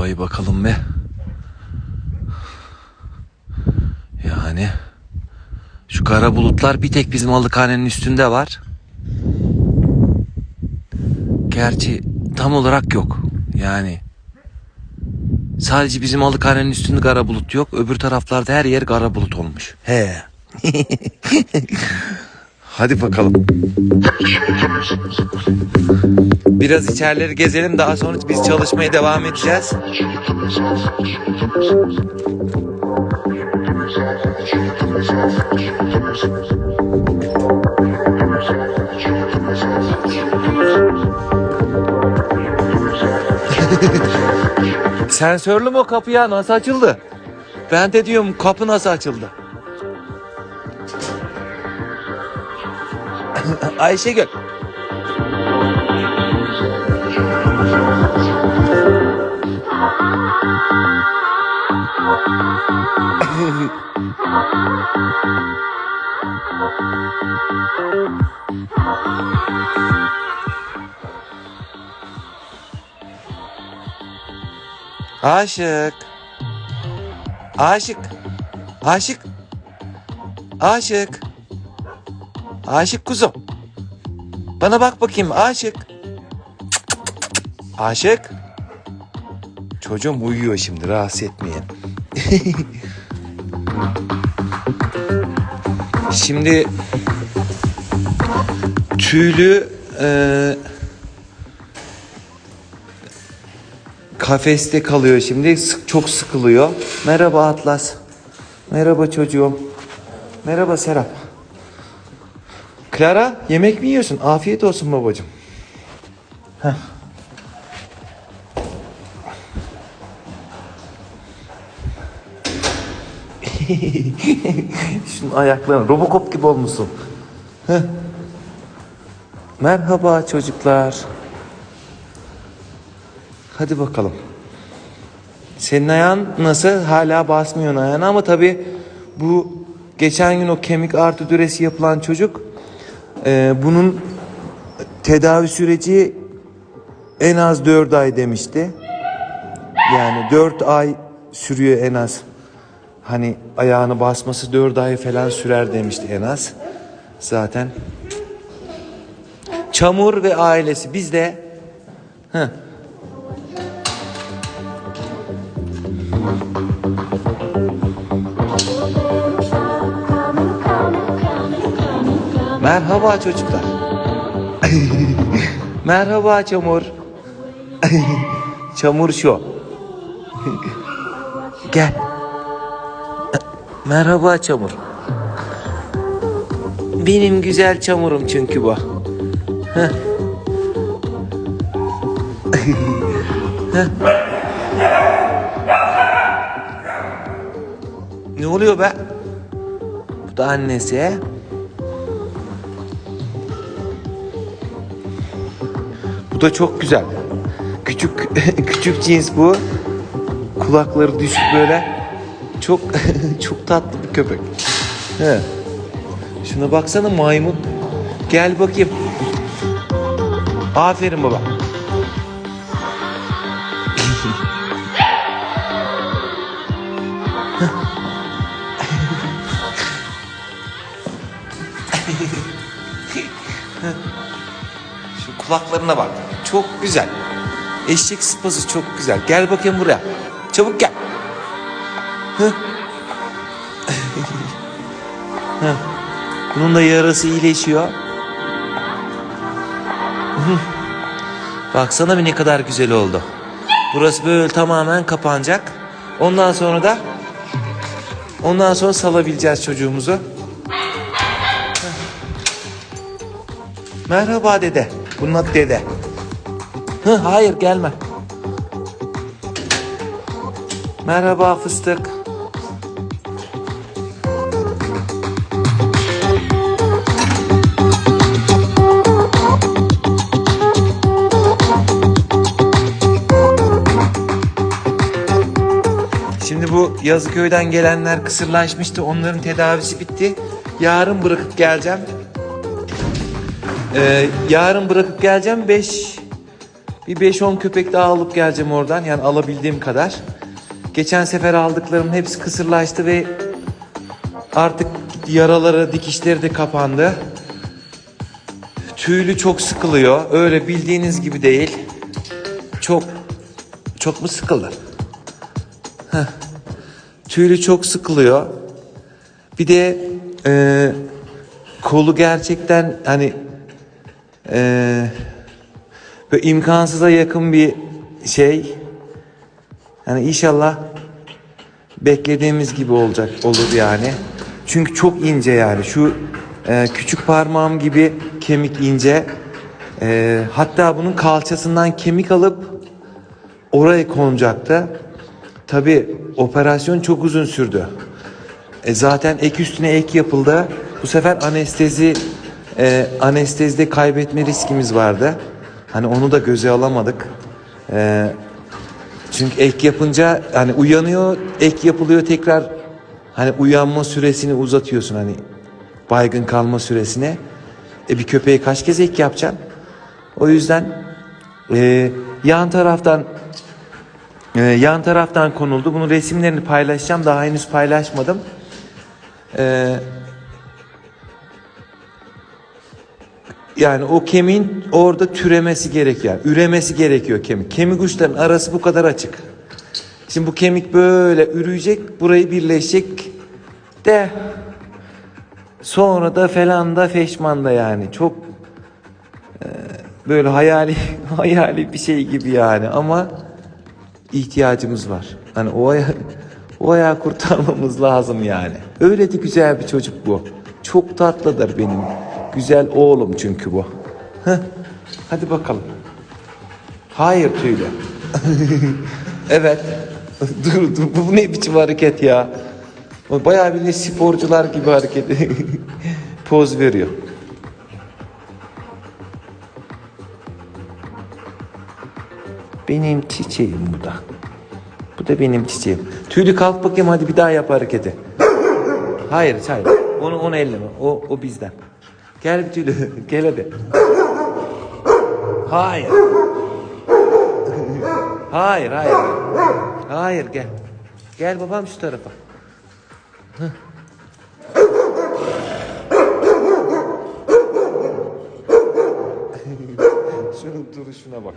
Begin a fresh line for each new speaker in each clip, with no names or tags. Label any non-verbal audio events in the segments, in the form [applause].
havayı bakalım be. Yani şu kara bulutlar bir tek bizim alıkhanenin üstünde var. Gerçi tam olarak yok. Yani sadece bizim alıkhanenin üstünde kara bulut yok. Öbür taraflarda her yer kara bulut olmuş. He. [laughs] [laughs] Hadi bakalım. Biraz içerileri gezelim daha sonra biz çalışmaya devam edeceğiz. [laughs] Sensörlü mü o kapı ya? Nasıl açıldı? Ben de diyorum kapı nasıl açıldı? [coughs] Ayşegül. Aşık. Aşık. Aşık. Aşık. Aşık kuzum. Bana bak bakayım aşık. Aşık. Çocuğum uyuyor şimdi rahatsız etmeyin. [laughs] şimdi tüylü e, kafeste kalıyor şimdi. Sık, çok sıkılıyor. Merhaba Atlas. Merhaba çocuğum. Merhaba Serap. Clara yemek mi yiyorsun? Afiyet olsun babacığım. Heh. [laughs] Şunun ayaklarını Robocop gibi olmuşsun. Heh. Merhaba çocuklar. Hadi bakalım. Senin ayağın nasıl? Hala basmıyorsun ayağına ama tabii bu geçen gün o kemik artüdüresi yapılan çocuk e, bunun tedavi süreci en az 4 ay demişti. Yani 4 ay sürüyor en az. Hani ayağını basması 4 ay falan sürer demişti en az. Zaten Çamur ve ailesi biz de Heh. Merhaba çocuklar. [laughs] Merhaba Çamur. [laughs] Çamur şu. [laughs] Gel. Merhaba Çamur. Benim güzel çamurum çünkü bu. Heh. Heh. Ne oluyor be? Bu da annesi. Bu da çok güzel. Küçük [laughs] küçük cins bu. Kulakları düşük böyle. Çok [laughs] çok tatlı bir köpek. He. Şuna baksana maymun. Gel bakayım. Aferin baba. Şu kulaklarına bak. Çok güzel. Eşek sıpası çok güzel. Gel bakayım buraya. Çabuk gel. [laughs] Bunun da yarası iyileşiyor. Baksana bir ne kadar güzel oldu. Burası böyle tamamen kapanacak. Ondan sonra da ondan sonra salabileceğiz çocuğumuzu. Merhaba dede. Bunun adı dede. Hı, hayır gelme. Merhaba fıstık. Şimdi bu Yazıköy'den gelenler kısırlaşmıştı. Onların tedavisi bitti. Yarın bırakıp geleceğim. Ee, yarın bırakıp geleceğim. 5 Bir 5-10 köpek daha alıp geleceğim oradan. Yani alabildiğim kadar. Geçen sefer aldıklarımın hepsi kısırlaştı ve artık yaraları, dikişleri de kapandı. Tüylü çok sıkılıyor. Öyle bildiğiniz gibi değil. Çok çok mu sıkıldı? Heh. Tüylü çok sıkılıyor. Bir de e, kolu gerçekten hani e, böyle imkansıza yakın bir şey. Yani inşallah beklediğimiz gibi olacak olur yani. Çünkü çok ince yani. Şu e, küçük parmağım gibi kemik ince. E, hatta bunun kalçasından kemik alıp oraya konacaktı. Tabi operasyon çok uzun sürdü. E, zaten ek üstüne ek yapıldı. Bu sefer anestezi e, anestezide kaybetme riskimiz vardı. Hani onu da göze alamadık. E, çünkü ek yapınca hani uyanıyor, ek yapılıyor tekrar hani uyanma süresini uzatıyorsun hani baygın kalma süresini. E bir köpeğe kaç kez ek yapacaksın? O yüzden e, yan taraftan e, yan taraftan konuldu. Bunun resimlerini paylaşacağım. Daha henüz paylaşmadım. E, yani o kemiğin orada türemesi gerekiyor. Yani üremesi gerekiyor kemik. Kemik uçlarının arası bu kadar açık. Şimdi bu kemik böyle üreyecek, burayı birleşecek de sonra da falan da feşman da yani çok e, böyle hayali [laughs] hayali bir şey gibi yani ama ihtiyacımız var. Hani o aya, o ayağı kurtarmamız [laughs] lazım yani. Öyle de güzel bir çocuk bu. Çok tatlıdır benim. Güzel oğlum çünkü bu. Heh, hadi bakalım. Hayır tüylü. [laughs] evet. dur dur bu ne biçim hareket ya. Bayağı bir sporcular gibi hareket [laughs] poz veriyor. Benim çiçeğim bu da. Bu da benim çiçeğim. Tüylü kalk bakayım hadi bir daha yap hareketi. Hayır hayır. Onu onu elleme. O o bizden. Gel bir tüylü. [laughs] Gel hadi. Hayır. Hayır hayır. Hayır gel. Gel babam şu tarafa. Hıh. [laughs] Şunun duruşuna bak.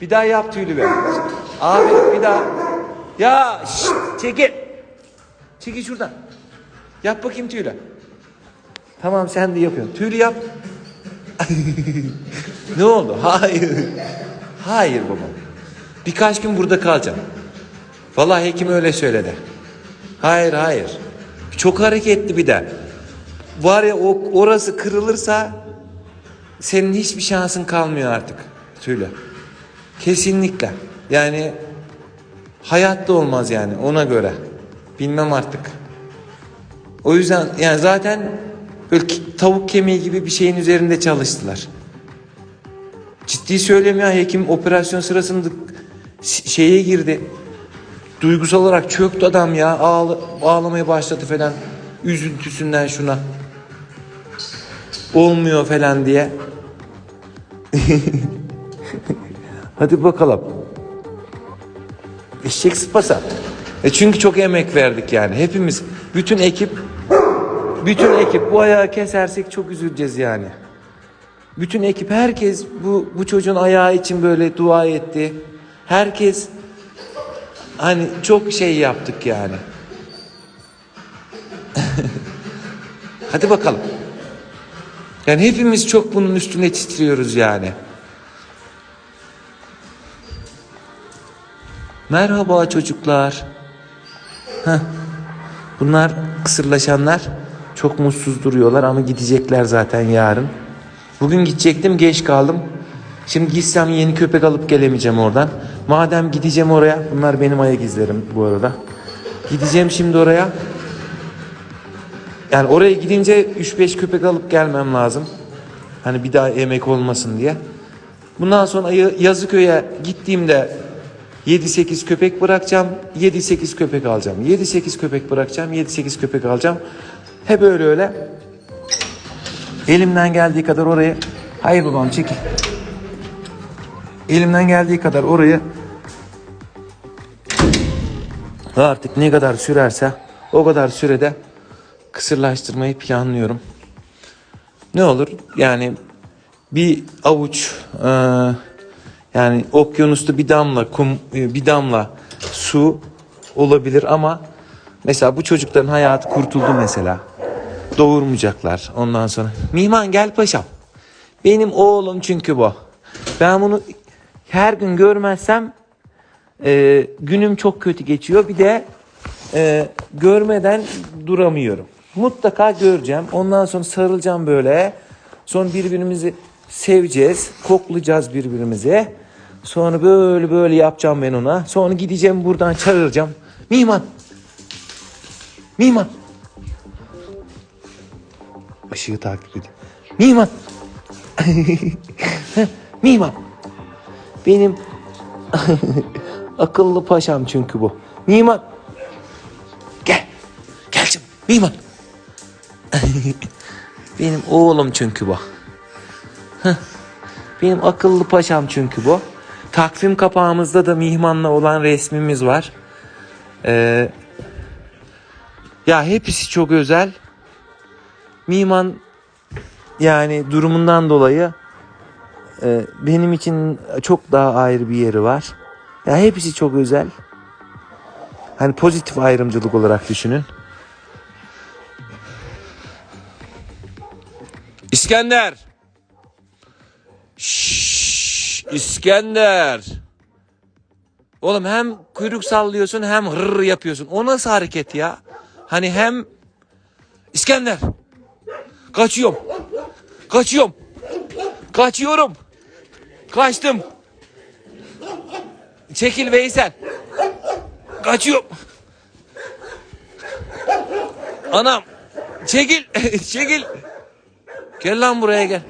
bir daha yap tüylü be. Abi bir daha. Ya şşt, çekil. Çekil şuradan. Yap bakayım tüylü. Tamam sen de yapıyorsun. Tüylü yap. ne oldu? Hayır. Hayır baba. Birkaç gün burada kalacağım. Vallahi hekim öyle söyledi. Hayır hayır. Çok hareketli bir de. Var ya o orası kırılırsa senin hiçbir şansın kalmıyor artık. Tüyle. Kesinlikle. Yani hayatta olmaz yani ona göre. Bilmem artık. O yüzden yani zaten böyle tavuk kemiği gibi bir şeyin üzerinde çalıştılar. Ciddi söylüyorum ya hekim operasyon sırasında şeye girdi. Duygusal olarak çöktü adam ya. Ağla, ağlamaya başladı falan. Üzüntüsünden şuna. Olmuyor falan diye. [laughs] Hadi bakalım. Eşek sıpasa. E çünkü çok emek verdik yani. Hepimiz, bütün ekip, bütün ekip bu ayağı kesersek çok üzüleceğiz yani. Bütün ekip, herkes bu, bu çocuğun ayağı için böyle dua etti. Herkes hani çok şey yaptık yani. [laughs] Hadi bakalım. Yani hepimiz çok bunun üstüne titriyoruz yani. Merhaba çocuklar. Heh. Bunlar kısırlaşanlar çok mutsuz duruyorlar ama gidecekler zaten yarın. Bugün gidecektim geç kaldım. Şimdi gitsem yeni köpek alıp gelemeyeceğim oradan. Madem gideceğim oraya, bunlar benim ayak izlerim bu arada. Gideceğim şimdi oraya. Yani oraya gidince 3-5 köpek alıp gelmem lazım. Hani bir daha emek olmasın diye. Bundan sonra Ya- Yazıköy'e gittiğimde 7-8 köpek bırakacağım. 7-8 köpek alacağım. 7-8 köpek bırakacağım. 7-8 köpek alacağım. Hep öyle öyle. Elimden geldiği kadar oraya Hayır babam çekil. Elimden geldiği kadar orayı artık ne kadar sürerse o kadar sürede kısırlaştırmayı planlıyorum. Ne olur yani bir avuç e, yani okyanusta bir damla kum e, bir damla su olabilir ama mesela bu çocukların hayatı kurtuldu mesela. Doğurmayacaklar ondan sonra. Mihman gel paşam. Benim oğlum çünkü bu. Ben bunu her gün görmezsem e, günüm çok kötü geçiyor. Bir de e, görmeden duramıyorum. Mutlaka göreceğim. Ondan sonra sarılacağım böyle. Sonra birbirimizi seveceğiz. Koklayacağız birbirimize. Sonra böyle böyle yapacağım ben ona. Sonra gideceğim buradan çağıracağım. Mihman. Mihman. Işığı takip edin. Mihman. [laughs] Mihman. Benim [laughs] akıllı paşam çünkü bu. Mihman. Gel. Gel canım. Mihman. [laughs] Benim oğlum çünkü bu. Benim akıllı paşam çünkü bu. Takvim kapağımızda da Mihman'la olan resmimiz var. Ee, ya hepsi çok özel. Mihman yani durumundan dolayı e, benim için çok daha ayrı bir yeri var. Ya hepsi çok özel. Hani pozitif ayrımcılık olarak düşünün. İskender. Şşş, İskender. Oğlum hem kuyruk sallıyorsun hem hırr yapıyorsun. O nasıl hareket ya? Hani hem İskender. Kaçıyorum. Kaçıyorum. Kaçıyorum. Kaçtım. Çekil Veysel. Kaçıyorum. Anam. Çekil. [laughs] Çekil. Gel lan buraya gel.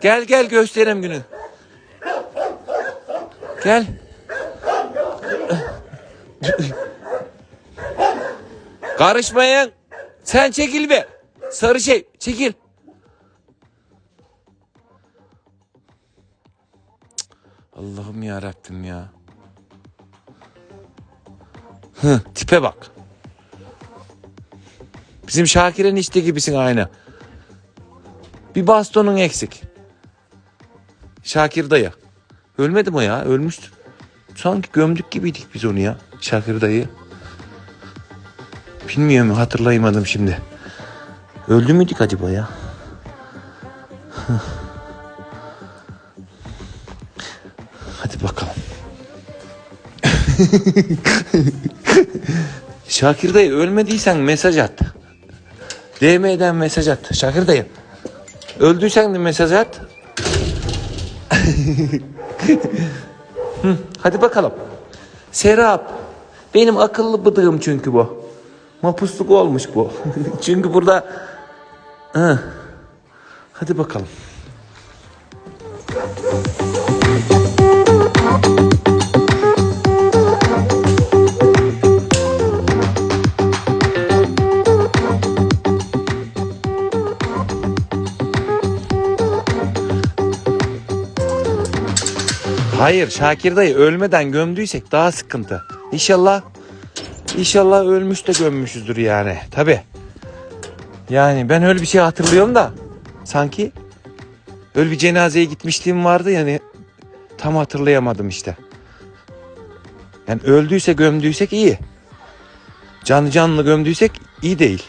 Gel gel göstereyim günü. Gel. Karışmayın. Sen çekil be. Sarı şey çekil. Allah'ım ya Rabbim ya. Hı, tipe bak. Bizim Şakir'in işte gibisin aynı. Bir bastonun eksik. Şakir dayı. Ölmedi mi ya? Ölmüştü. Sanki gömdük gibiydik biz onu ya. Şakir dayı. Bilmiyorum hatırlayamadım şimdi. Öldü müydük acaba ya? Hadi bakalım. [laughs] Şakir dayı ölmediysen mesaj at. DM'den mesaj at. Şakir dayı. Öldüysen de mesaj at. [laughs] Hadi bakalım. Serap. Benim akıllı bıdığım çünkü bu. Mapusluk olmuş bu. [laughs] çünkü burada... Hı. Hadi bakalım. Hayır Şakir dayı ölmeden gömdüysek daha sıkıntı. İnşallah İnşallah ölmüş de gömmüşüzdür yani. Tabi. Yani ben öyle bir şey hatırlıyorum da sanki öyle bir cenazeye gitmişliğim vardı yani tam hatırlayamadım işte. Yani öldüyse gömdüysek iyi. Canlı canlı gömdüysek iyi değil.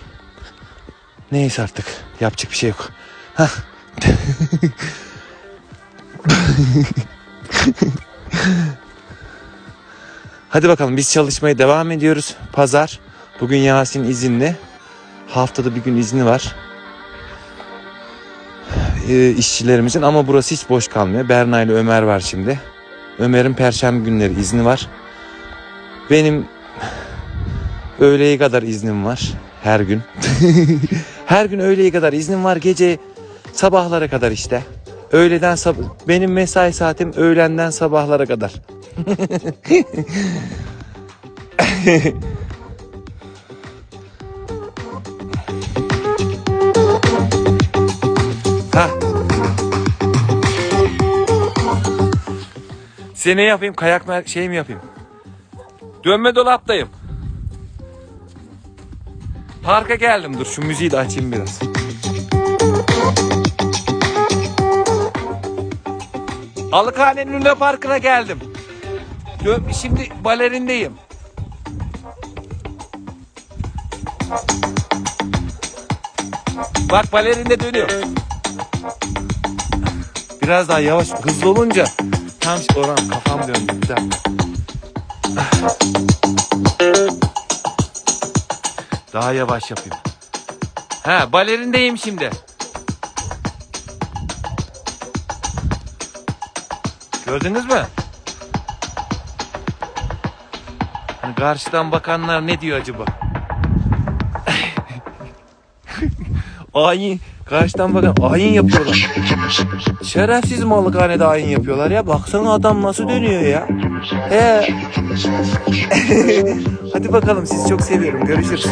Neyse artık yapacak bir şey yok. [laughs] Hadi bakalım biz çalışmaya devam ediyoruz. Pazar. Bugün Yasin izinli. Haftada bir gün izni var. Ee, işçilerimizin ama burası hiç boş kalmıyor. Berna ile Ömer var şimdi. Ömer'in perşembe günleri izni var. Benim öğleye kadar iznim var her gün. [laughs] her gün öğleye kadar iznim var. Gece sabahlara kadar işte. Öğleden sab benim mesai saatim öğlenden sabahlara kadar. [laughs] Size ne yapayım? Kayak mer- şey mi yapayım? Dönme dolaptayım. Parka geldim. Dur şu müziği de açayım biraz. Alıkhane'nin Luna Parkı'na geldim. Şimdi balerindeyim. Bak balerinde dönüyor. Biraz daha yavaş, hızlı olunca tam oran kafam döndü. Bir dakika. Daha yavaş yapayım. Ha balerindeyim şimdi. Gördünüz mü? Hani karşıdan bakanlar ne diyor acaba? [laughs] ayin. Karşıdan bakan ayin yapıyorlar. Şerefsiz malıkhanede ayin yapıyorlar ya. Baksana adam nasıl dönüyor ya. He. [laughs] Hadi bakalım sizi çok seviyorum. Görüşürüz.